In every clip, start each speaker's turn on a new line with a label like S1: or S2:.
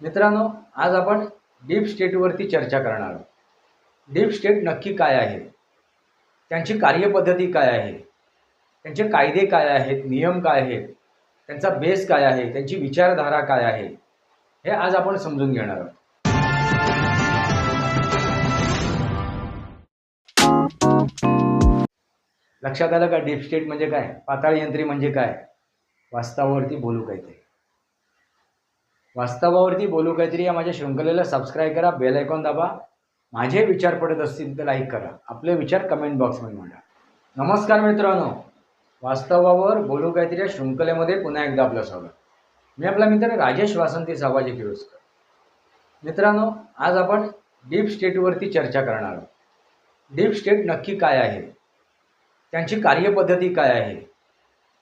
S1: मित्रांनो आज आपण डीप स्टेटवरती चर्चा करणार आहोत. डीप स्टेट नक्की काय आहे? त्यांची कार्यपद्धती काय आहे? त्यांचे कायदे काय आहेत? नियम काय आहेत? त्यांचा बेस काय आहे? त्यांची विचारधारा काय आहे? हे आज आपण समजून घेणार आहोत. लक्षात आलं का? डीप स्टेट म्हणजे काय? पाताळयंत्री म्हणजे काय? वास्तवावरती बोलू काहीतरी. वास्तवावरती बोलू काहीतरी या माझ्या शृंखलेला सबस्क्राईब करा बेल आयकॉन दाबा. माझे विचार पडत असतील तर लाईक करा. आपले विचार कमेंट बॉक्समध्ये मांडा. नमस्कार मित्रांनो. वास्तवावर बोलू काहीतरी या शृंखलेमध्ये पुन्हा एकदा आपलं स्वागत. मी आपला मित्र राजेश वासंती साबाजी किरोस्कर मित्रांनो आज आपण डीप स्टेटवरती चर्चा करणार आहोत. डीप स्टेट नक्की काय आहे? त्यांची कार्यपद्धती काय आहे?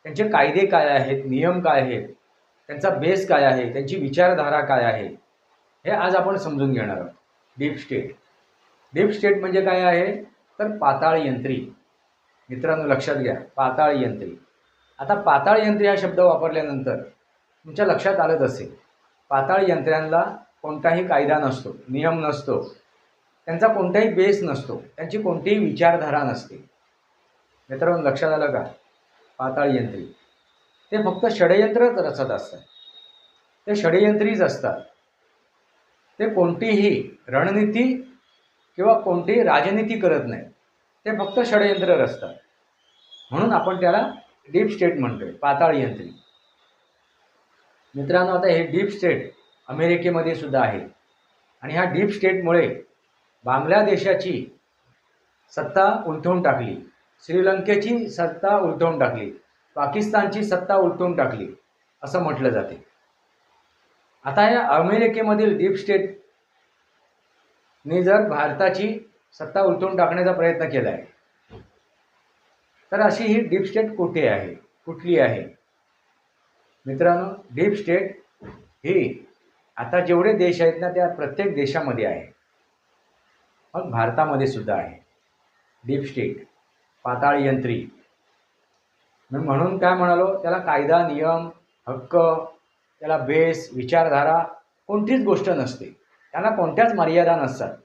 S1: त्यांचे कायदे काय आहेत? नियम काय आहेत? त्यांचा बेस काय आहे? त्यांची विचारधारा काय आहे? हे आज आपण समजून घेणार आहोत. डीप स्टेट डीप स्टेट म्हणजे काय आहे? तर पाताळ यंत्री. मित्रांनो लक्षात घ्या. पाताळ यंत्री. आता पाताळ यंत्री हा शब्द वापरल्यानंतर तुमच्या लक्षात आलंच असेल. पाताळ यंत्र्यांना कोणताही कायदा नसतो नियम नसतो. त्यांचा कोणताही बेस नसतो. त्यांची कोणतीही विचारधारा नसते. मित्रांनो लक्षात आलं का? पाताळ यंत्री. ते फक्त षडयंत्रच रचत असतात. ते षडयंत्रीच असतात. ते कोणतीही रणनीती किंवा कोणतीही राजनीती करत नाही. ते फक्त षडयंत्र रचतात. म्हणून आपण त्याला डीप स्टेट म्हणतोय पाताळयंत्री मित्रांनो आता हे डीप स्टेट अमेरिकेमध्ये सुद्धा आहे. आणि ह्या डीप स्टेटमुळे बांगलादेशाची सत्ता उलथवून टाकली. श्रीलंकेची सत्ता उलथवून टाकली. पाकिस्तानची सत्ता उलटून टाकली असं म्हटलं जाते. आता या अमेरिकेमधील डीप स्टेटने जर भारताची सत्ता उलटून टाकण्याचा प्रयत्न केला आहे तर अशी ही डीप स्टेट कुठे आहे? कुठली आहे? मित्रांनो डीप स्टेट ही आता जेवढे देश आहेत ना त्या प्रत्येक देशामध्ये आहे. मग भारतामध्ये सुद्धा आहे. डीप स्टेट पाताळ यंत्री म्हणून काय म्हणालो त्याला कायदा नियम हक्क त्याला बेस विचारधारा कोणतीच गोष्ट नसते. त्यांना कोणत्याच मर्यादा नसतात.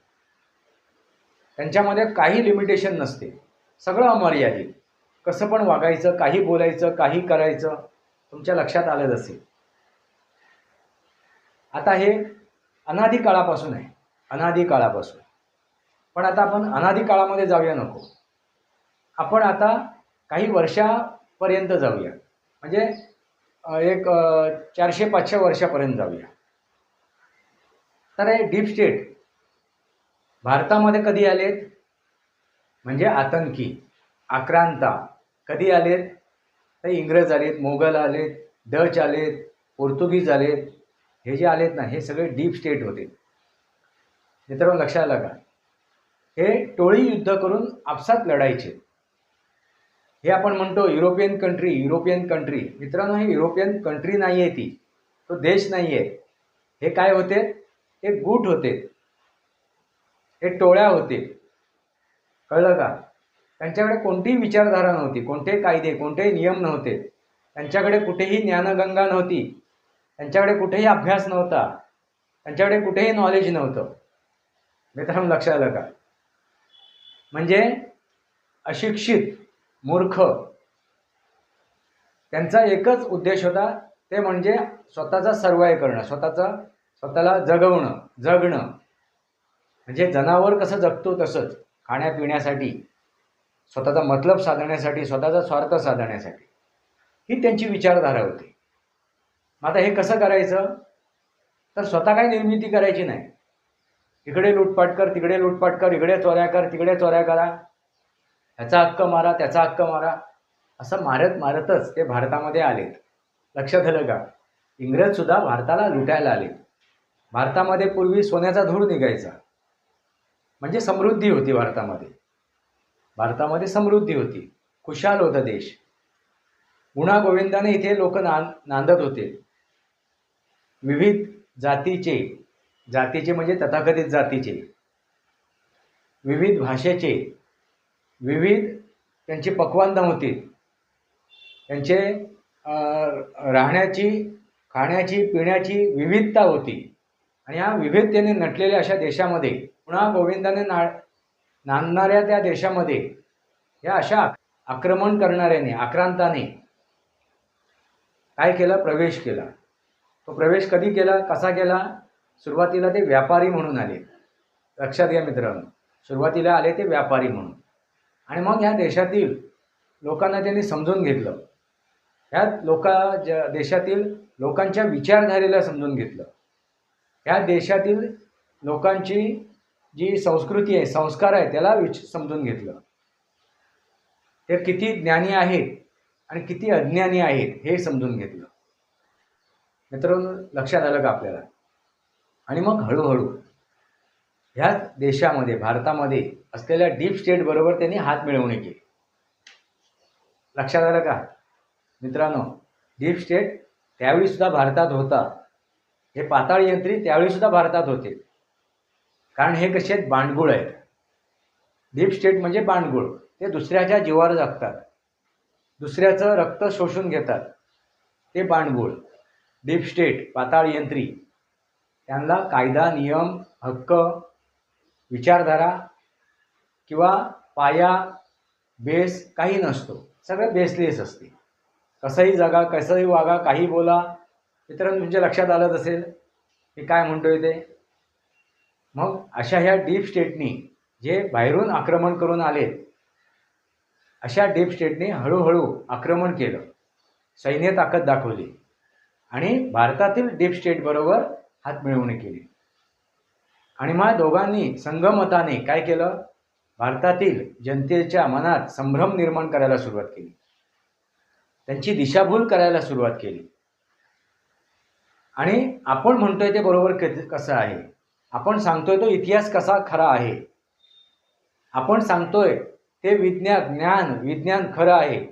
S1: त्यांच्यामध्ये काही लिमिटेशन नसते. सगळं अमर्यादित. कसं पण वागायचं काही बोलायचं काही करायचं तुमच्या लक्षात आलंच असेल. आता हे अनादी काळापासून आहे. अनादी काळापासून. पण आता आपण अनादी काळामध्ये जाऊया नको. आपण आता काही वर्षा पर्यंत जाऊया. म्हणजे एक चारशे पाचशे वर्षापर्यंत जाऊया. तर हे डीप स्टेट भारतामध्ये कधी आलेत? म्हणजे आतंकी आक्रांता कधी आलेत? तर इंग्रज आलेत मोगल आलेत डच आलेत पोर्तुगीज आलेत. हे जे आलेत ना हे सगळे डीप स्टेट होते. मित्रांनो लक्षात आलं का? हे टोळी युद्ध करून आपसात लढायचे. हे आपण म्हणतो युरोपियन कंट्री युरोपियन कंट्री मित्रांनो हे युरोपियन कंट्री नाही आहे ती. तो देश नाही आहे हे काय होते? हे गुट होते. हे टोळ्या होते. कळलं का? त्यांच्याकडे कोणतीही विचारधारा नव्हती. कोणते कायदे कोणतेही नियम नव्हते. त्यांच्याकडे कुठेही ज्ञानगंगा नव्हती. त्यांच्याकडे कुठेही अभ्यास नव्हता. त्यांच्याकडे कुठेही नॉलेज नव्हतं. मित्रांनो लक्षात आलं का? म्हणजे अशिक्षित मूर्ख. त्यांचा एकच उद्देश होता ते म्हणजे स्वतःचा सर्वाय करणं स्वतःचा स्वतःला जगवणं जगणं. म्हणजे जनावर कसं जगतो तसंच खाण्यापिण्यासाठी स्वतःचा मतलब साधण्यासाठी स्वतःचा स्वार्थ साधण्यासाठी. ही त्यांची विचारधारा होती. मग आता हे कसं करायचं? तर स्वतः काही निर्मिती करायची नाही. इकडे लूटपाट कर तिकडे लूटपाट कर इकडे चोऱ्या कर तिकडे चोऱ्या करा. ह्याचा हक्क मारा त्याचा हक्क मारा. असं मारत मारतच ते भारतामध्ये आलेत. लक्षात आलं का? इंग्रजसुद्धा भारताला लुटायला आले भारतामध्ये पूर्वी सोन्याचा धूर निघायचा. म्हणजे समृद्धी होती भारतामध्ये. भारतामध्ये समृद्धी होती. खुशाल होता देश. गुणागोविंदाने इथे लोक ना नांदत होते. विविध जातीचे जातीचे म्हणजे तथाकथित जातीचे. विविध भाषेचे विविध त्यांची पक्वान्न होती. त्यांचे राहण्याची खाण्याची पिण्याची विविधता होती. आणि या विविधतेने नटलेल्या अशा देशामध्ये पुन्हा गोविंदाने ना नांदणाऱ्या त्या देशामध्ये या अशा आक्रमण करणाऱ्याने आक्रांताने काय केलं? प्रवेश केला. तो प्रवेश कधी केला? कसा केला? सुरुवातीला ते व्यापारी म्हणून आले. लक्षात घ्या मित्रांनो. सुरुवातीला आले ते व्यापारी म्हणून. आणि मग ह्या देशातील लोकांना त्यांनी समजून घेतलं. ह्या लोका ज्या देशातील लोकांच्या विचारधारेला समजून घेतलं. ह्या देशातील लोकांची जी संस्कृती आहे संस्कार आहे त्याला विच समजून घेतलं. ते किती ज्ञानी आहेत आणि किती अज्ञानी आहेत हे समजून घेतलं. मित्रांनो लक्षात आलं का आपल्याला? आणि मग हळूहळू ह्याच देशामध्ये भारतामध्ये असलेल्या डीप स्टेटबरोबर त्यांनी हात मिळवणी केली. लक्षात आलं का? मित्रांनो डीप स्टेट त्यावेळीसुद्धा भारतात होता. हे पाताळ यंत्री त्यावेळीसुद्धा भारतात होते. कारण हे कसे आहेत? बांडगुळ आहेत. डीप स्टेट म्हणजे बांडगुळ. ते दुसऱ्याच्या जीवावर जगतात. दुसऱ्याचं रक्त शोषून घेतात. ते बांडगुळ. Deep state पाताळ यंत्री. त्यांना कायदा नियम हक्क विचारधारा किंवा पाया बेस काही नसतो. सगळं बेसलेस असते. कसंही जगा कसंही वागा काही बोला. मित्रांनो तुमच्या लक्षात आलंच असेल की काय म्हणतोय ते? मग अशा ह्या डीप स्टेटनी जे बाहेरून आक्रमण करून आलेत अशा डीप स्टेटने हळूहळू आक्रमण केलं. सैन्य ताकद दाखवली. आणि भारतातील डीप स्टेटबरोबर हात मिळवणी केली. आणि मग दोघांनी संगमताने काय केलं? भारतातील जनतेच्या मनात संभ्रम निर्माण करायला सुरुवात केली. त्यांची दिशाभूल करायला सुरुवात केली. आणि आपण म्हणतोय ते बरोबर कसं आहे? आपण सांगतोय तो इतिहास कसा खरा आहे? आपण सांगतोय ते विज्ञान ज्ञान विज्ञान खरं आहे.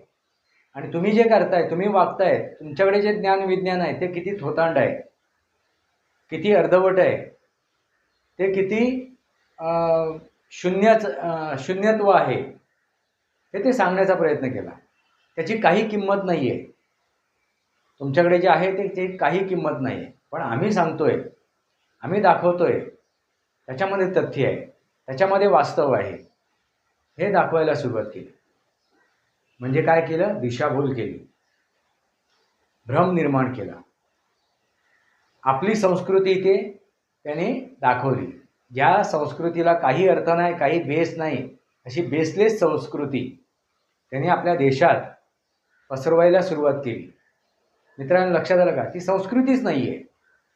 S1: आणि तुम्ही जे करताय तुम्ही वागताय तुमच्याकडे जे ज्ञान विज्ञान आहे ते किती थोतांड आहे? किती अर्धवट आहे? ते किती शून्याच शून्यत्व आहे. हे ते सांगण्याचा प्रयत्न केला. त्याची काही किंमत नाही आहे तुमच्याकडे जे आहे ते ते काही किंमत नाही आहे पण आम्ही सांगतोय आम्ही दाखवतोय त्याच्यामध्ये तथ्य आहे. त्याच्यामध्ये वास्तव आहे. हे दाखवायला सुरुवात केली. म्हणजे काय केलं? दिशाभूल केली. भ्रम निर्माण केला. आपली संस्कृती इथे त्याने दाखवली. ज्या संस्कृतीला काही अर्थ नाही काही बेस नाही अशी बेसलेस संस्कृती त्यांनी आपल्या देशात पसरवायला सुरुवात केली. मित्रांनो लक्षात आलं का? ती संस्कृतीच नाही आहे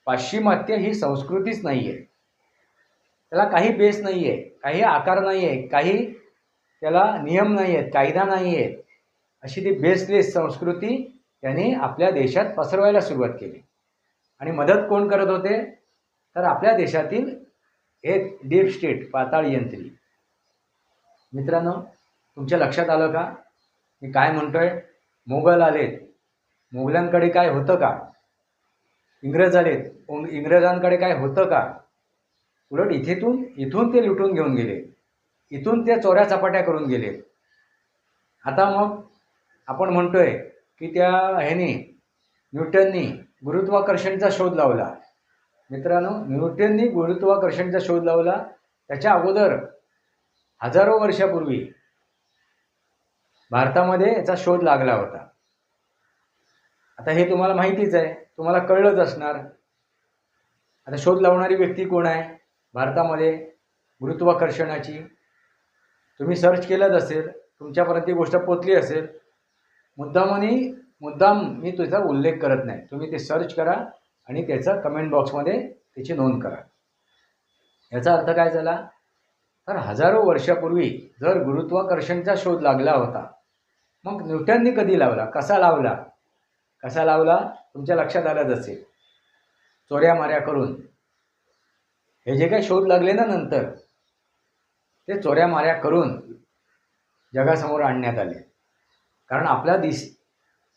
S1: पाश्चिमात्य ही संस्कृतीच नाही आहे त्याला काही बेस नाही आहे काही आकार नाही आहे काही त्याला नियम नाही आहेत कायदा नाही आहेत अशी ती बेसलेस संस्कृती त्यांनी आपल्या देशात पसरवायला सुरुवात केली. आणि मदत कोण करत होते? तर आपल्या देशातील एक डीप स्टेट पाताळ यंत्री. मित्रांनो तुमच्या लक्षात आलं का? मी काय म्हणतोय? मोगल आलेत. मोगलांकडे काय होतं का? इंग्रज आलेत. इंग्रजांकडे काय होतं का? उलट इथेतून इथून ते लुटून घेऊन गेले. इथून ते चोऱ्या चपाट्या करून गेले. आता मग आपण म्हणतोय की त्या ह्याने न्यूटननी गुरुत्वाकर्षणचा शोध लावला. मित्रांनो न्यूटननी गुरुत्वाकर्षणचा शोध लावला. त्याच्या अगोदर हजारो वर्षापूर्वी भारतामध्ये याचा शोध लागला होता. आता हे तुम्हाला माहितीच आहे. तुम्हाला कळलंच असणार. आता शोध लावणारी व्यक्ती कोण आहे? भारतामध्ये गुरुत्वाकर्षणाची. तुम्ही सर्च केलंच असेल तुमच्यापर्यंत ती गोष्ट पोचली असेल. मुद्दामनी मुद्दाम मी तुझा उल्लेख करत नाही. तुम्ही ते सर्च करा. आणि त्याचं कमेंट बॉक्समध्ये त्याची नोंद करा. याचा अर्थ काय झाला? तर हजारो वर्षापूर्वी जर गुरुत्वाकर्षणचा शोध लागला होता मग न्यूटननी कधी लावला? कसा लावला? कसा लावला? तुमच्या लक्षात आलंच असेल. चोऱ्या माऱ्या करून. हे जे काही शोध लागले ना नंतर ते चोऱ्या माऱ्या करून जगासमोर आणण्यात आले. कारण आपला दिस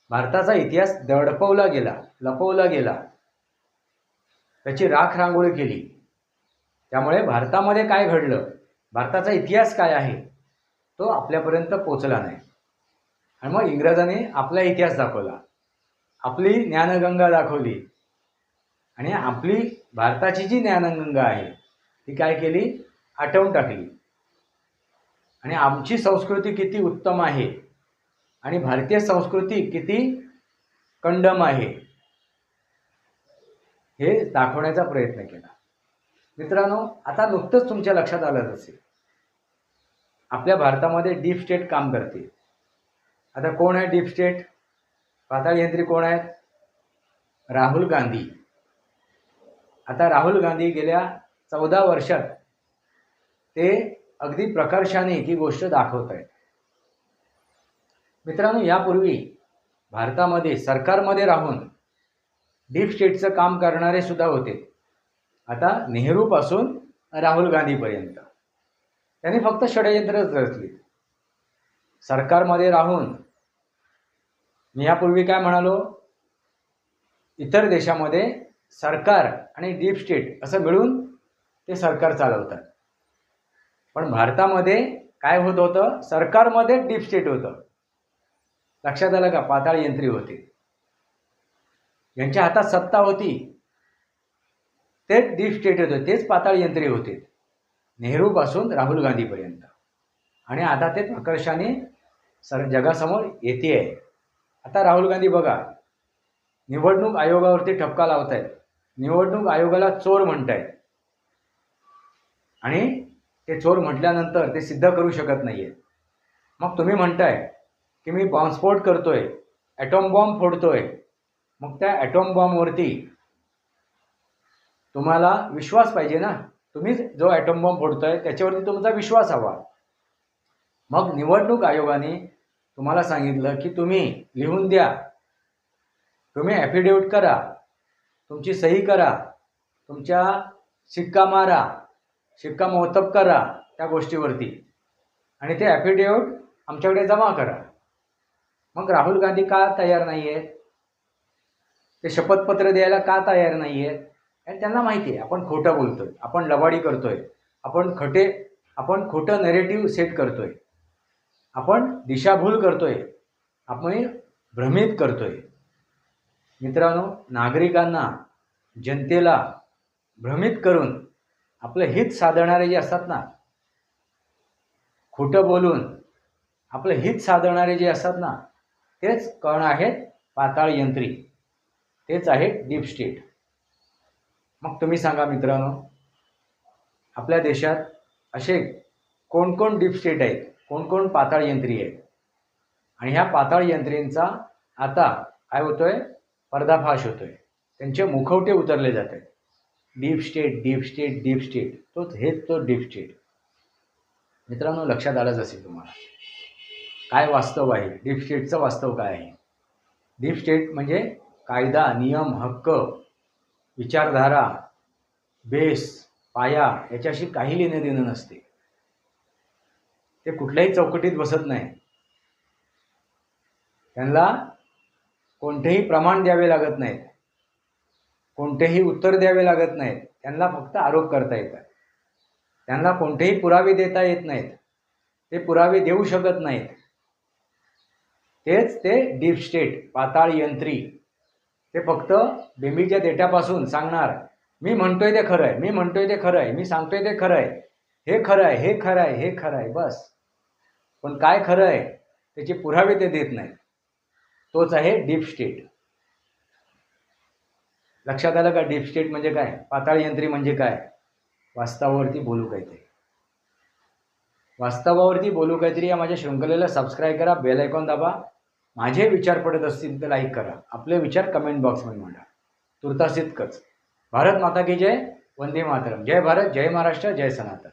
S1: भारताचा इतिहास दडपवला गेला लपवला गेला. त्याची राख रांगोळी केली. त्यामुळे भारतामध्ये काय घडलं? भारताचा इतिहास काय आहे? तो आपल्यापर्यंत पोचला नाही. आणि मग इंग्रजांनी आपला इतिहास दाखवला. आपली ज्ञानगंगा दाखवली. आणि आपली भारताची जी ज्ञानगंगा आहे ती काय केली? आटवून टाकली. आणि आमची संस्कृती किती उत्तम आहे? आणि भारतीय संस्कृती किती कंडम आहे? हे दाखवण्याचा प्रयत्न केला. मित्रांनो आता नुकतंच तुमच्या लक्षात आलं असेल. आपल्या भारतामध्ये डीप स्टेट काम करते. आता कोण आहे डीप स्टेट? पाताळ यंत्री कोण आहेत? राहुल गांधी. आता राहुल गांधी गेल्या चौदा वर्षात ते अगदी प्रकर्षाने ही गोष्ट दाखवत आहेत. मित्रांनो यापूर्वी भारतामध्ये सरकारमध्ये राहून डीप स्टेटचं काम करणारे सुद्धा होते. आता नेहरूपासून राहुल गांधीपर्यंत त्यांनी फक्त षडयंत्रच रचली. सरकारमध्ये राहून मी यापूर्वी काय म्हणालो? इतर देशामध्ये सरकार आणि डीप स्टेट असं मिळून ते सरकार चालवतात. पण भारतामध्ये काय होत होतं? सरकारमध्ये डीप स्टेट होतं. लक्षात आलं का? पाताळ यंत्री होते. यांच्या हातात सत्ता होती. तेच डीप स्टेट होते तेच पाताळ यंत्रे होते. नेहरूपासून राहुल गांधीपर्यंत आणि आता ते प्रकर्षाने सर जगासमोर येते आहे. आता राहुल गांधी बघा निवडणूक आयोगावरती ठपका लावत आहेत निवडणूक आयोगाला चोर म्हणत आहेत आणि ते चोर म्हटल्यानंतर ते सिद्ध करू शकत नाही आहेत मग तुम्ही म्हणताय की मी बॉम्बस्फोट करतोय ॲटॉम बॉम्ब फोडतोय मग त्या ॲटॉम बॉम्बवरती तुम्हाला विश्वास पाहिजे ना. तुम्ही जो ॲटॉम बॉम्ब फोडतोय त्याच्यावरती तुमचा विश्वास हवा. मग निवडणूक आयोगाने तुम्हाला सांगितलं की तुम्ही लिहून द्या. तुम्ही ॲफिडेविट करा. तुमची सही करा. तुमच्या शिक्का मारा. शिक्का मोहतब करा त्या गोष्टीवरती. आणि ते ॲफिडेविट आमच्याकडे जमा करा. मग राहुल गांधी का तयार नाही आहेत ते शपथपत्र द्यायला का तयार नाही आहेत आणि त्यांना माहिती आहे आपण खोटं बोलतोय आपण लबाडी करतोय आपण खटे आपण खोटं नेरेटिव्ह सेट करतोय आपण दिशाभूल करतोय आपण भ्रमित करतोय. मित्रांनो नागरिकांना जनतेला भ्रमित करून आपलं हित साधणारे जे असतात ना खोटं बोलून आपलं हित साधणारे जे असतात ना तेच कण आहेत पाताळ यंत्री. तेच आहे डीप स्टेट मग तुम्ही सांगा मित्रांनो आपल्या देशात असे कोण कोण डीप स्टेट आहेत? कोण कोण पाताळ यंत्री आहेत? आणि ह्या पाताळ यंत्रींचा आता काय होतोय? पर्दाफाश होतोय. त्यांचे मुखवटे उतरले जात आहेत deep state deep state deep state तोच हेच तो डीप स्टेट मित्रांनो लक्षात आलंच असेल तुम्हाला. काय वास्तव आहे? डीप स्टेटचं वास्तव काय आहे? डीप स्टेट म्हणजे कायदा नियम हक्क विचारधारा बेस पाया याच्याशी काही लेणं देणं नसते. ते कुठल्याही चौकटीत बसत नाही. त्यांना कोणतेही प्रमाण द्यावे लागत नाहीत. कोणतेही उत्तर द्यावे लागत नाहीत. त्यांना फक्त आरोप करता येतात. त्यांना कोणतेही पुरावे देता येत नाहीत. ते पुरावे देऊ शकत नाहीत. तेच ते डीप स्टेट पाताळ यंत्री ते फक्त बेंबीच्या देठापासून सांगणार मी म्हणतोय ते खरं आहे मी म्हणतोय ते खरं आहे मी सांगतोय ते खरं आहे हे खरं आहे हे खरं आहे हे खरं आहे बस. पण काय खरं आहे त्याचे पुरावे ते देत नाही तोच आहे डीप स्टेट. लक्षात आलं का डीप स्टेट म्हणजे काय? पाताळ यंत्री म्हणजे काय? वास्तवावरती बोलू काहीतरी. वास्तवावरती बोलू काहीतरी या माझ्या शृंखलेला सबस्क्राईब करा बेल आयकॉन दाबा माझे विचार पडत असतील तर लाईक करा. आपले विचार कमेंट बॉक्समध्ये मांडा. तुर्तास इतकंच भारत माता की जय? वंदे मातरम. जय भारत जय महाराष्ट्र जय सनातन.